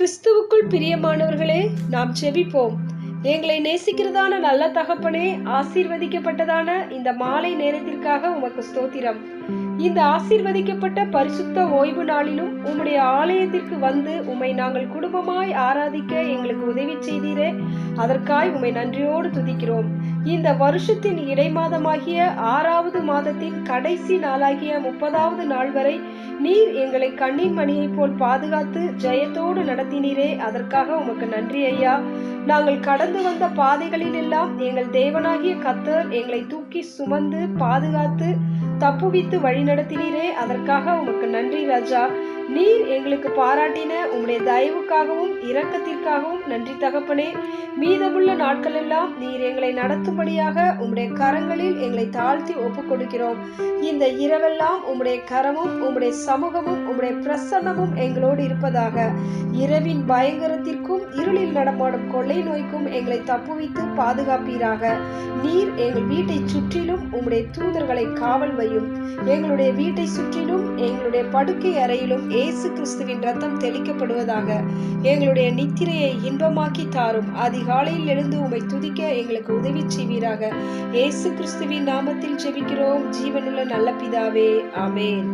கிறிஸ்துவுக்குள் பிரியமானவர்களே நாம் செபிப்போம். எங்களை நேசிக்கிறதான நல்ல தகப்பனே ஆசீர்வதிக்கப்பட்டதான இந்த மாலை நேரத்திற்காக உமக்கு ஸ்தோத்திரம். இந்த ஆசீர்வதிக்கப்பட்ட பரிசுத்த ஓய்வு நாளிலும் உம்முடைய ஆலயத்திற்கு வந்து உம்மை நாங்கள் குடும்பமாய் ஆராதிக்க எங்களுக்கு உதவி செய்தீரே. அதற்காய் உம்மை நன்றியோடு துதிக்கிறோம். இந்த வருஷத்தின் இடைமாதமாகிய ஆறாவது மாதத்தின் கடைசி நாளாகிய முப்பதாவது நாள் வரை நீர் எங்களை கண்ணீர் மணியைப் போல் பாதுகாத்து ஜெயத்தோடு நடத்தினீரே. அதற்காக உமக்கு நன்றி ஐயா. நாங்கள் கடந்து வந்த பாதைகளில் எல்லாம் எங்கள் தேவனாகிய கத்தர் எங்களை தூக்கி சுமந்து பாதுகாத்து தப்புவித்து வழிநடத்தினீரே. அதற்காக உமக்கு நன்றி ராஜா. நீர் எங்களுக்கு பாராட்டின உம்முடைய தயவுக்காகவும் இரக்கத்திற்காகவும் நன்றி தகப்பனே. மீதமுள்ள நாட்கள் எல்லாம் நீர் எங்களை நடத்தும்படியாக உம்முடைய கரங்களில் எங்களை தாழ்த்தி ஒப்புக் கொடுக்கிறோம் இந்த இரவெல்லாம் உம்முடைய கரமும் உம்முடைய சமூகமும் உம்முடைய பிரசன்னமும் எங்களோடு இருப்பதாக. இரவின் நோய்க்கும் இருளில் நடமாடும் கொள்ளை நோய்க்கும் எங்களை தப்புவித்து பாதுகாப்பீராக. நீர் எங்கள் வீட்டை சுற்றிலும் உம்முடைய தூதர்களை காவல் வையும். எங்களுடைய வீட்டை சுற்றிலும் எங்களுடைய படுக்கை அறையிலும் இயேசு கிறிஸ்துவின் ரத்தம் தெளிக்கப்படுவதாக. எங்களுடைய நித்திரையை இன்பமாக்கி தாரும். அதிகாலையில் எழுந்து உம்மை துதிக்க எங்களுக்கு உதவி செய்வீராக. இயேசு கிறிஸ்துவின் நாமத்தில் ஜெபிக்கிறோம். ஜீவனுள்ள நல்ல பிதாவே. அமேன்